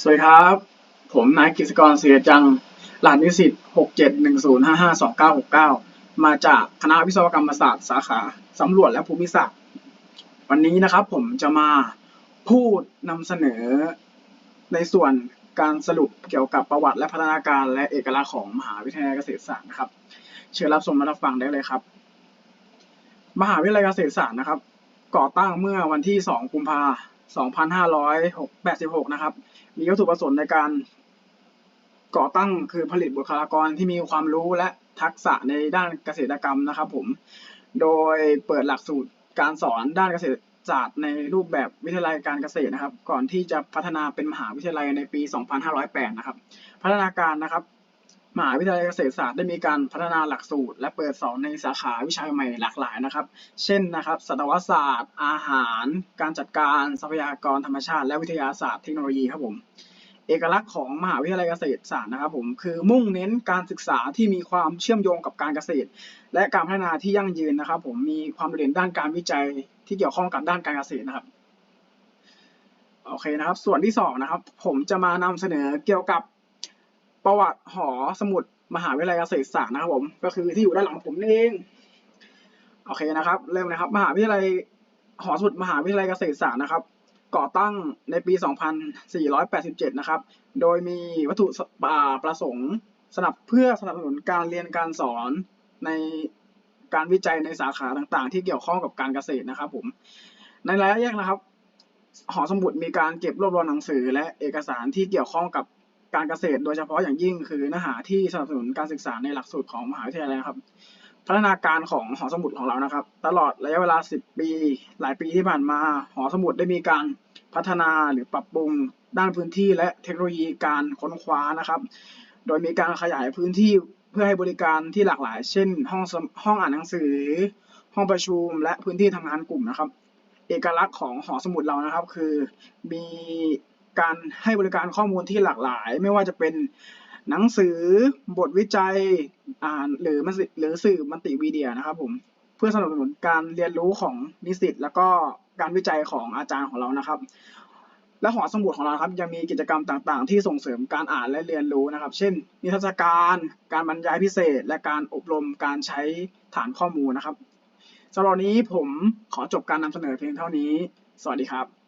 สวัสดีครับ ผมนายกฤษกรเสียจังรหัสนิสิตหกเจ็ดหนึ่งศูนย์ห้าห้าสองเก้าหกเก้ามาจากคณะวิศวกรรมศาสตร์สาขาสำรวจและภูมิศาสตร์ วันนี้นะครับผมจะมาพูดนำเสนอในส่วนการสรุปเกี่ยวกับประวัติและพัฒนาการและเอกลักษณ์ของมหาวิทยาลัยเกษตรศาสตร์นะครับ เชิญรับชมและรับฟังได้เลยครับ มหาวิทยาลัยเกษตรศาสตร์นะครับ ก่อตั้งเมื่อวันที่ 2 กุมภา 2586 นะครับ มีวัตถุประสงค์ในการก่อตั้งคือผลิตบุคลากรที่มีความรู้และทักษะในด้านเกษตรกรรมนะครับผม โดยเปิดหลักสูตรการสอนด้านเกษตรศาสตร์ในรูปแบบวิทยาลัยการเกษตรนะครับ ก่อนที่จะพัฒนาเป็นมหาวิทยาลัยในปี 2508 นะครับ พัฒนาการนะครับ มหาวิทยาลัยเกษตรศาสตร์ได้มีการพัฒนาหลักสูตร และเปิดสอนในสาขาวิชาใหม่หลากหลายนะครับ เช่นนะครับสัตวศาสตร์ อาหาร การจัดการทรัพยากรธรรมชาติ และวิทยาศาสตร์เทคโนโลยีครับผมเอกลักษณ์ของมหาวิทยาลัยเกษตรศาสตร์นะครับผมคือมุ่งเน้นการศึกษาที่มีความเชื่อมโยงกับการเกษตร และการพัฒนาที่ยั่งยืนนะครับ ผมมีความโดดเด่นด้านการวิจัยที่เกี่ยวข้องกับด้านการเกษตรนะครับโอเคนะครับ ส่วนที่สองนะครับผมจะมานำเสนอเกี่ยวกับ ประวัติหอสมุดมหาวิทยาลัยเกษตรศาสตร์นะครับผมก็คือที่อยู่ด้านหลังผมนี่เองโอเคนะครับ เริ่มนะครับ มหาวิทยาลัยหอสมุดมหาวิทยาลัยเกษตรศาสตร์นะครับ ก่อตั้งในปี 2487 นะครับ โดยมีวัตถุประสงค์สนับเพื่อสนับสนุนการเรียนการสอนในการวิจัยในสาขาต่างๆ ที่เกี่ยวข้องกับการเกษตรนะครับ ผม ในรายละเอียดนะครับ หอสมุดมีการเก็บรวบรวมหนังสือ และเอกสารที่เกี่ยวข้องกับ การเกษตรโดยเฉพาะอย่างยิ่งคือเนื้อหาที่สนับสนุนการศึกษาในหลักสูตรของมหาวิทยาลัยครับ พัฒนาการของหอสมุดของเรานะครับ ตลอดระยะเวลา 10 ปี หลายปีที่ผ่านมา หอสมุดได้มีการพัฒนาหรือปรับปรุงด้านพื้นที่และเทคโนโลยีการค้นคว้านะครับ โดยมีการขยายพื้นที่เพื่อให้บริการที่หลากหลาย เช่น ห้องห้องอ่านหนังสือ ห้องประชุม และพื้นที่ทำงานกลุ่มนะครับ เอกลักษณ์ของหอสมุดเรานะครับ คือมี การให้บริการข้อมูลที่หลากหลาย ไม่ว่าจะเป็นหนังสือบทวิจัยอ่านหรือมันหรือสื่อมัลติมีเดียนะครับผมเพื่อสนับสนุนการเรียนรู้ของนิสิตแล้วก็การวิจัยของอาจารย์ของเรานะครับ และหอสมุดของเราครับยังมีกิจกรรมต่างๆ ที่ส่งเสริมการอ่านและเรียนรู้นะครับ เช่น นิทรรศการ การบรรยายพิเศษ และการอบรมการใช้ฐานข้อมูลนะครับสำหรับนี้ผมขอจบการนำเสนอเพียงเท่านี้ สวัสดีครับ